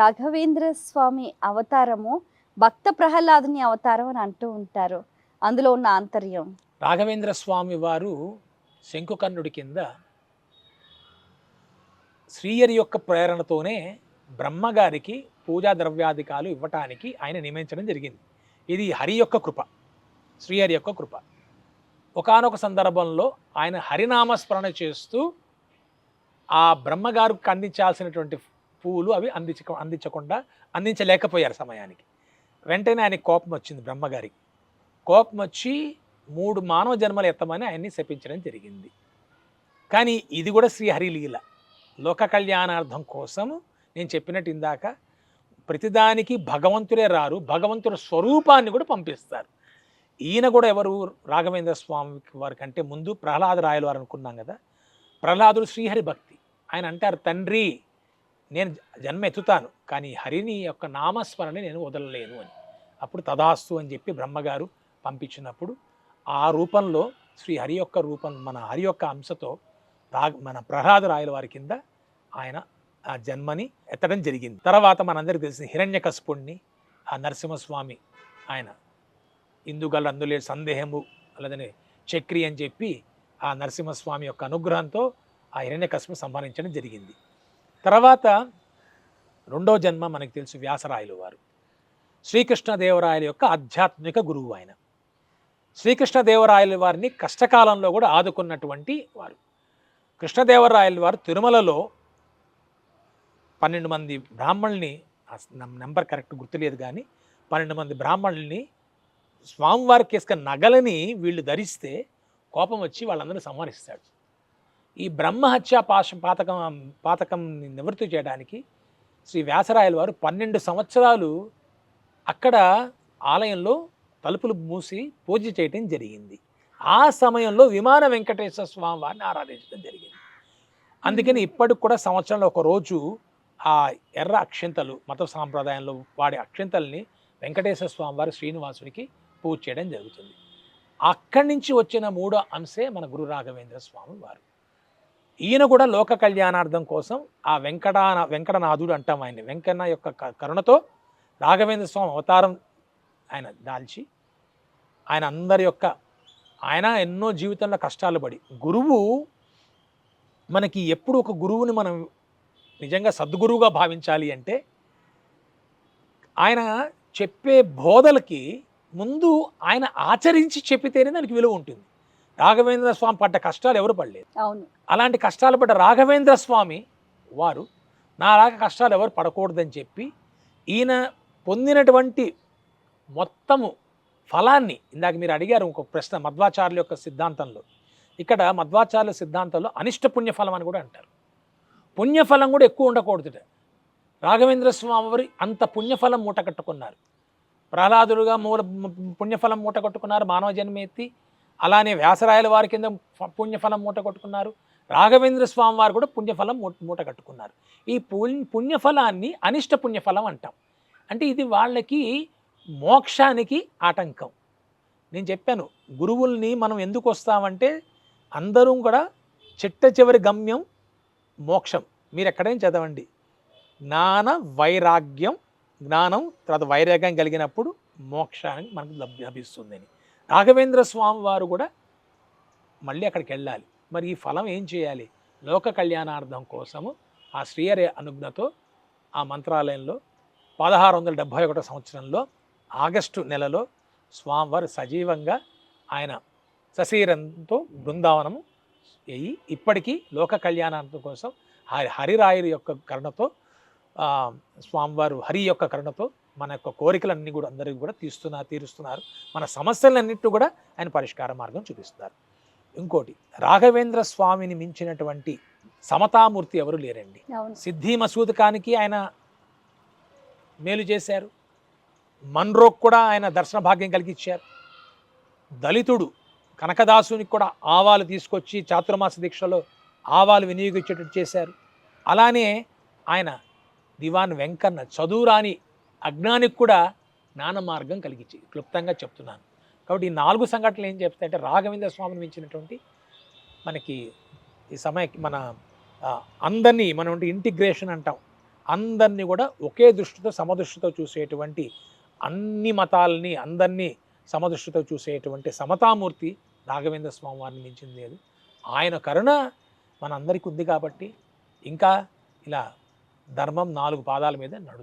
రాఘవేంద్ర స్వామి అవతారము భక్త ప్రహ్లాదుని అవతారం అని అంటూ ఉంటారు. అందులో ఉన్న ఆంతర్యం. రాఘవేంద్ర స్వామి వారు శంకుకర్ణుడి కింద శ్రీయరి యొక్క ప్రేరణతోనే బ్రహ్మగారికి పూజా ద్రవ్యాధికాలు ఇవ్వటానికి ఆయన నియమించడం జరిగింది. ఇది హరి యొక్క కృప శ్రీహరి యొక్క కృప. ఒకానొక సందర్భంలో ఆయన హరినామస్మరణ చేస్తూ ఆ బ్రహ్మగారికి అందించాల్సినటువంటి పువ్వులు అవి అందించ అందించకుండా అందించలేకపోయారు సమయానికి. వెంటనే ఆయనకి కోపం వచ్చింది బ్రహ్మగారికి కోపం వచ్చి మూడు మానవ జన్మలు ఎత్తమని ఆయన్ని శపించడం జరిగింది. కానీ ఇది కూడా శ్రీహరి లీల లోక కళ్యాణార్థం కోసం నేను చెప్పినట్టు ఇందాక ప్రతిదానికి భగవంతుడే రారు భగవంతుడి స్వరూపాన్ని కూడా పంపిస్తారు. ఈయన కూడా ఎవరు? రాఘవేంద్ర స్వామి వారి కంటే ముందు ప్రహ్లాద రాయలు వారు అనుకున్నాం కదా. ప్రహ్లాదుడు శ్రీహరి భక్తి. ఆయన అంటారు తండ్రి నేను జన్మ ఎత్తుతాను కానీ హరిని యొక్క నామస్మరణ నేను వదలలేను అని. అప్పుడు తదాస్తు అని చెప్పి బ్రహ్మగారు పంపించినప్పుడు ఆ రూపంలో శ్రీ హరి యొక్క రూపం మన హరి యొక్క అంశతో రా మన ప్రహ్లాద రాయల వారి కింద ఆయన ఆ జన్మని ఎత్తడం జరిగింది. తర్వాత మనందరికీ తెలిసిన హిరణ్యకశపుణ్ణి ఆ నరసింహస్వామి ఆయన ఇందుగల అందులే సందేహము అలాదని చక్రి అని చెప్పి ఆ నరసింహస్వామి యొక్క అనుగ్రహంతో ఆ హిరణ్యకశపు సంహరించడం జరిగింది. తర్వాత రెండో జన్మ మనకు తెలుసు వ్యాసరాయలు వారు. శ్రీకృష్ణదేవరాయల యొక్క ఆధ్యాత్మిక గురువు ఆయన. శ్రీకృష్ణదేవరాయల వారిని కష్టకాలంలో కూడా ఆదుకున్నటువంటి వారు. కృష్ణదేవరాయల వారు తిరుమలలో పన్నెండు మంది బ్రాహ్మణుల్ని నెంబర్ కరెక్ట్ గుర్తులేదు కానీ పన్నెండు మంది బ్రాహ్మణుల్ని స్వామివారికి వేసుక నగలని వీళ్ళు ధరిస్తే కోపం వచ్చి వాళ్ళందరినీ సంహరిస్తాడు. ఈ బ్రహ్మహత్య పాశ పాతకం పాతకం నివృత్తి చేయడానికి శ్రీ వ్యాసరాయల వారు పన్నెండు సంవత్సరాలు అక్కడ ఆలయంలో తలుపులు మూసి పూజ చేయటం జరిగింది. ఆ సమయంలో విమాన వెంకటేశ్వర స్వామి వారిని ఆరాధించడం జరిగింది. అందుకని ఇప్పటికి కూడా సంవత్సరంలో ఒక రోజు ఆ ఎర్ర అక్షింతలు మత సాంప్రదాయంలో వాడే అక్షింతల్ని వెంకటేశ్వర స్వామి వారి శ్రీనివాసుడికి పూజ చేయడం జరుగుతుంది. అక్కడి నుంచి వచ్చిన మూడో అంశే మన గురు రాఘవేంద్ర స్వామి వారు. ఈయన కూడా లోక కళ్యాణార్థం కోసం ఆ వెంకటా వెంకటనాథుడు అంటాం ఆయన్ని. వెంకన్న యొక్క క- కరుణతో రాఘవేంద్ర స్వామి అవతారం ఆయన దాల్చి ఆయన అందరి యొక్క ఆయన ఎన్నో జీవితంలో కష్టాలు పడి గురువు మనకి ఎప్పుడు ఒక గురువుని మనం నిజంగా సద్గురువుగా భావించాలి అంటే ఆయన చెప్పే బోధలకి ముందు ఆయన ఆచరించి చెప్పితేనే దానికి విలువ ఉంటుంది. రాఘవేంద్ర స్వామి పడ్డ కష్టాలు ఎవరు పడలేదు. అవును. అలాంటి కష్టాలు పడ్డ రాఘవేంద్ర స్వామి వారు నాలాగా కష్టాలు ఎవరు పడకూడదని చెప్పి ఈయన పొందినటువంటి మొత్తము ఫలాన్ని ఇందాక మీరు అడిగారు ఇంకొక ప్రశ్న మధ్వాచార్యుల యొక్క సిద్ధాంతంలో. ఇక్కడ మధ్వాచార్యుల సిద్ధాంతంలో అనిష్ట పుణ్యఫలం అని కూడా అంటారు. పుణ్యఫలం కూడా ఎక్కువ ఉండకూడదుట. రాఘవేంద్ర స్వామి వారి అంత పుణ్యఫలం మూట కట్టుకున్నారు. ప్రహ్లాదుడుగా మూల పుణ్యఫలం మూట కట్టుకున్నారు మానవ జన్మ ఎత్తి అలానే వ్యాసరాయల వారి కింద పుణ్యఫలం మూట కట్టుకున్నారు. రాఘవేంద్ర స్వామి వారు కూడా పుణ్యఫలం మూట కట్టుకున్నారు. ఈ పుణ్యఫలాన్ని అనిష్ట పుణ్యఫలం అంటాం. అంటే ఇది వాళ్ళకి మోక్షానికి ఆటంకం. నేను చెప్పాను గురువుల్ని మనం ఎందుకు వస్తామంటే అందరూ కూడా చిట్ట చివరి గమ్యం మోక్షం. మీరు ఎక్కడైనా చదవండి. జ్ఞాన వైరాగ్యం జ్ఞానం తర్వాత వైరాగ్యం కలిగినప్పుడు మోక్షానికి మనకు లభ్య లభిస్తుందని. రాఘవేంద్ర స్వామి వారు కూడా మళ్ళీ అక్కడికి వెళ్ళాలి. మరి ఈ ఫలం ఏం చేయాలి? లోక కళ్యాణార్థం కోసము ఆ శ్రీహరి అనుజ్ఞతో ఆ మంత్రాలయంలో పదహారు వందల డెబ్భై ఒకటో సంవత్సరంలో ఆగస్టు నెలలో స్వామివారు సజీవంగా ఆయన సశీరంతో బృందావనము అయ్యి ఇప్పటికీ లోక కళ్యాణార్థం కోసం హరి హరిరాయుడి యొక్క కరుణతో స్వామివారు హరి యొక్క కరుణతో మన యొక్క కోరికలన్నీ కూడా అందరికీ కూడా తీస్తున్నారు తీరుస్తున్నారు. మన సమస్యలన్నిటి కూడా ఆయన పరిష్కార మార్గం చూపిస్తున్నారు. ఇంకోటి రాఘవేంద్ర స్వామిని మించినటువంటి సమతామూర్తి ఎవరు లేరండి. సిద్ధి మసూదకానికి ఆయన మేలు చేశారు. మన్రోక్ కూడా ఆయన దర్శన భాగ్యం కలిగించారు దళితుడు కనకదాసునికి కూడా ఆవాలు తీసుకొచ్చి చాతుర్మాస దీక్షలో ఆవాలు వినియోగించేటట్టు చేశారు. అలానే ఆయన దివాన్ వెంకన్న చదువురాని అజ్ఞానికి కూడా జ్ఞాన మార్గం కలిగించి క్లుప్తంగా చెప్తున్నాను. కాబట్టి ఈ నాలుగు సంఘటనలు ఏం చెప్తాయంటే రాఘవేంద్ర స్వామిని మించినటువంటి మనకి ఈ సమయ మన అందరినీ మనం ఇంటిగ్రేషన్ అంటాం. అందరినీ కూడా ఒకే దృష్టితో సమదృష్టితో చూసేటువంటి అన్ని మతాలని అందరినీ సమదృష్టితో చూసేటువంటి సమతామూర్తి రాఘవేంద్ర స్వామి వారిని మించింది లేదు. ఆయన కరుణ మనందరికీ ఉంది కాబట్టి ఇంకా ఇలా ధర్మం నాలుగు పాదాల మీద నడు